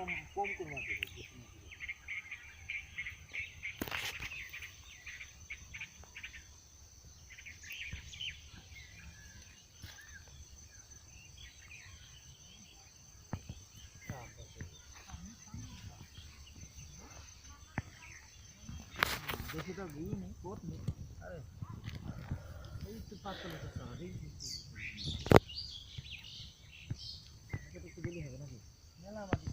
কম কম কোন মাছ আছে বেশি মাছ আছে? বেশিটা গুই নেই কোট নেই আরে এই তো পাতলা তো এই এটা তো একটু দিলেই হবে নাকি মেলা মাটি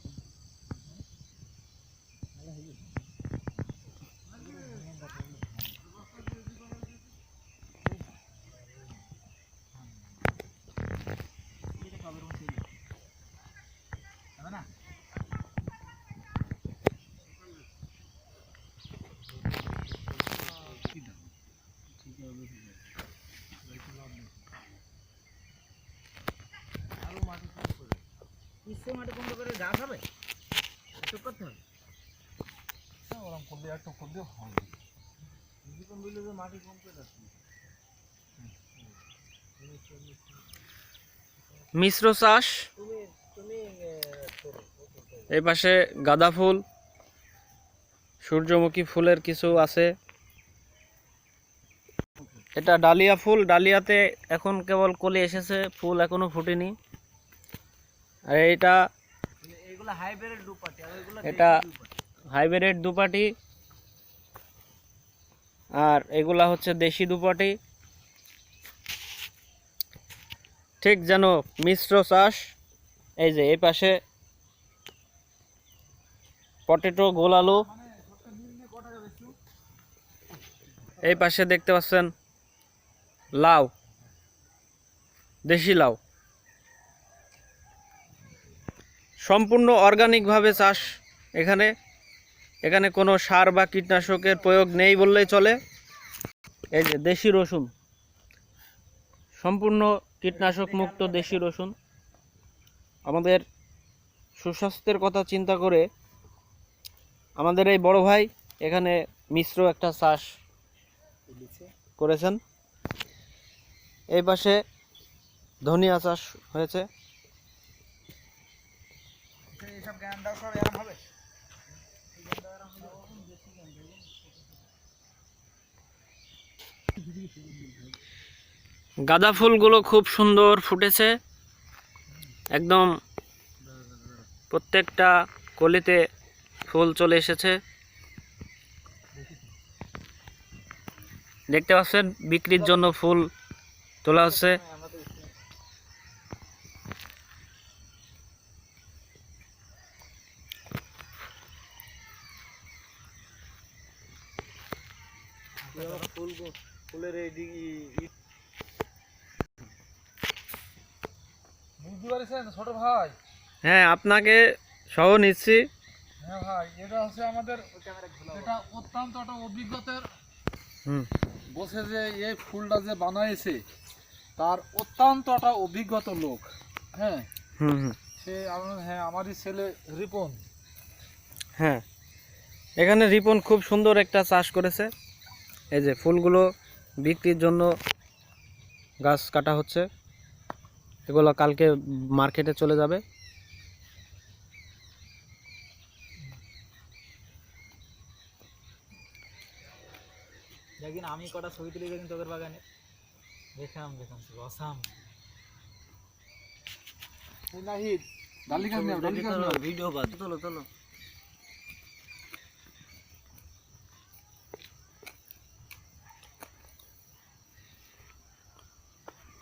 মেলা হয়ে গেছে এটা কবের মধ্যে হবে না আরও মাটি কম করে কম করে গাছ হবে চুপ করতে হবে ওরকম করলে একটু করলে হবে দিলে তো মাটি কম করে আসবে মিশ্র চাষ। এই পাশে গাঁদা ফুল সূর্যমুখী ফুলের কিছু আছে। এটা ডালিয়া ফুল ডালিয়াতে এখন কেবল কলি এসেছে ফুল এখনও ফুটেনি। আর এটা হাইব্রিড দুপাটি এটা হাইব্রিড দুপাটি আর এগুলা হচ্ছে দেশি দুপাটি। ঠিক যেন মিশ্র চাষ এই যে এই পাশে পটেটো গোল আলু। এই পাশে দেখতে পাচ্ছেন লাউ দেশি লাউ। সম্পূর্ণ অর্গানিকভাবে চাষ এখানে। এখানে কোনো সার বা কীটনাশকের প্রয়োগ নেই বললেই চলে। এই যে দেশি রসুন। সম্পূর্ণ কীটনাশক মুক্ত দেশি রসুন। আমাদের সুস্বাস্থ্যের কথা চিন্তা করে আমাদের এই বড় ভাই এখানে মিশ্র একটা চাষ করেছেন। এই পাশে ধনিয়া চাষ হয়েছে। এইসব দাও সব এরম হবে? গাঁদা ফুলগুলো খুব সুন্দর ফুটেছে। একদম প্রত্যেকটা কলিতে ফুল চলে এসেছে। দেখতে পাচ্ছেন, বিক্রির জন্য ফুল তোলা হচ্ছে হ্যাঁ, আমরা তো স্কুলে- ফুল ফুলের এই দিকে বুঝতে পারছেন ছোট ভাই হ্যাঁ আপনাকে সহ নিচ্ছি। হ্যাঁ ভাই এটা হচ্ছে আমাদের এটা অত্যন্ত একটা অভিজ্ঞতার বসে যে এই ফুলটা যে বানাইছে তার অত্যন্ত একটা অভিজ্ঞত লোক হ্যাঁ। সে হ্যাঁ আমারই ছেলে রিপন। হ্যাঁ। এখানে রিপন খুব সুন্দর একটা চাষ করেছে। এই যে ফুলগুলো বিক্রির জন্য গাছ কাটা হচ্ছে। এগুলো কালকে মার্কেটে চলে যাবে। দেখিন আমি কটা ছবি তুলে দেখিন তোদের বাগানে। দেখাম দেখাম নাহিদ নাও ভিডিও তোলো তোলো।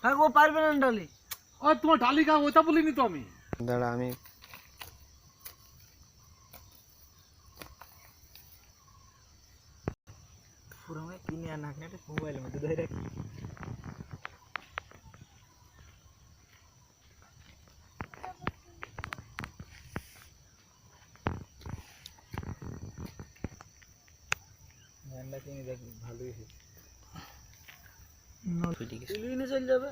হ্যাঁ ও পারবে না ডালি। ও তোমার ডালি খা ওইটা বলিনি তো আমি। দাঁড়া আমি পুরো কিনে আর নাক নেটে মোবাইলের মধ্যে ধরে রাখি। ধ্যানটা কিনে দেখি ভালোই হয়েছে। চলে যাবে?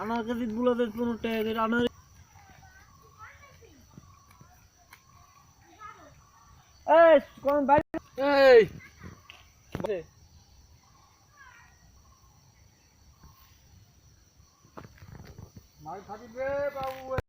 আনার কাছে বুলাতে কোনো ট্যাগের আনার এই কোন বাড়ি এই! মাছ থাকিবে বাবু